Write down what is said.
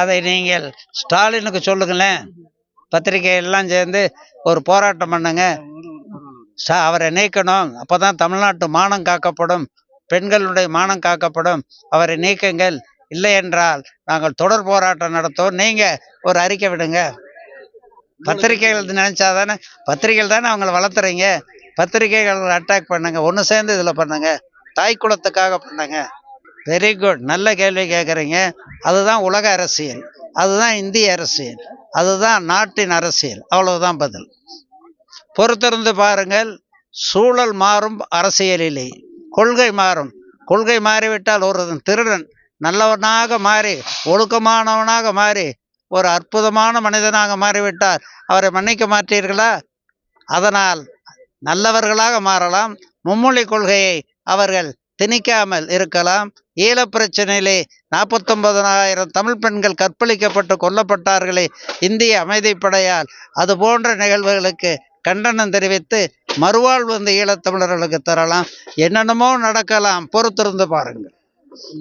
அதை நீங்கள் ஸ்டாலினுக்கு சொல்லுங்களேன். பத்திரிகை எல்லாம் சேர்ந்து ஒரு போராட்டம் பண்ணுங்க. அவரை நீக்கணும். அப்பதான் தமிழ்நாட்டு மானம் காக்கப்படும். பெண்களுடைய மானம் காக்கப்படும். அவரை நீக்குங்கள். இல்லை என்றால் நாங்கள் தொடர் போராட்டம் நடத்துவோம். நீங்க ஒரு அறிக்கை விடுங்க. பத்திரிகைகள் நினைச்சாதானே பத்திரிகைகள் தானே அவங்கள வளர்த்துறீங்க. பத்திரிகைகள் அட்டாக் பண்ணுங்க. ஒன்று சேர்ந்து இதில் பண்ணுங்க. தாய் குலத்துக்காக பண்ணுங்க. வெரி குட் நல்ல கேள்வி கேட்குறீங்க அதுதான் உலக அரசியல். அதுதான் இந்திய அரசியல். அதுதான் நாட்டின் அரசியல். அவ்வளவுதான் பதில். பொறுத்திருந்து பாருங்கள். சூழல் மாறும் அரசியலிலே கொள்கை மாறும். கொள்கை மாறிவிட்டால் ஒரு திருடன் நல்லவனாக மாறி ஒழுக்கமானவனாக மாறி ஒரு அற்புதமான மனிதனாக மாறிவிட்டார் அவரை மன்னிக்க மாட்டீர்களா? அதனால் நல்லவர்களாக மாறலாம். மும்மொழி கொள்கையை அவர்கள் திணிக்காமல் இருக்கலாம். ஈழப் பிரச்சனையிலே நாற்பத்தொன்பதனாயிரம் தமிழ் பெண்கள் கற்பழிக்கப்பட்டு கொல்லப்பட்டார்களே இந்திய அமைதிப்படையால். அது போன்ற நிகழ்வுகளுக்கு கண்டனம் தெரிவித்து மறுவாழ்வு வந்து ஈழத்தமிழர்களுக்கு தரலாம். என்னென்னமோ நடக்கலாம். பொறுத்திருந்து பாருங்கள்.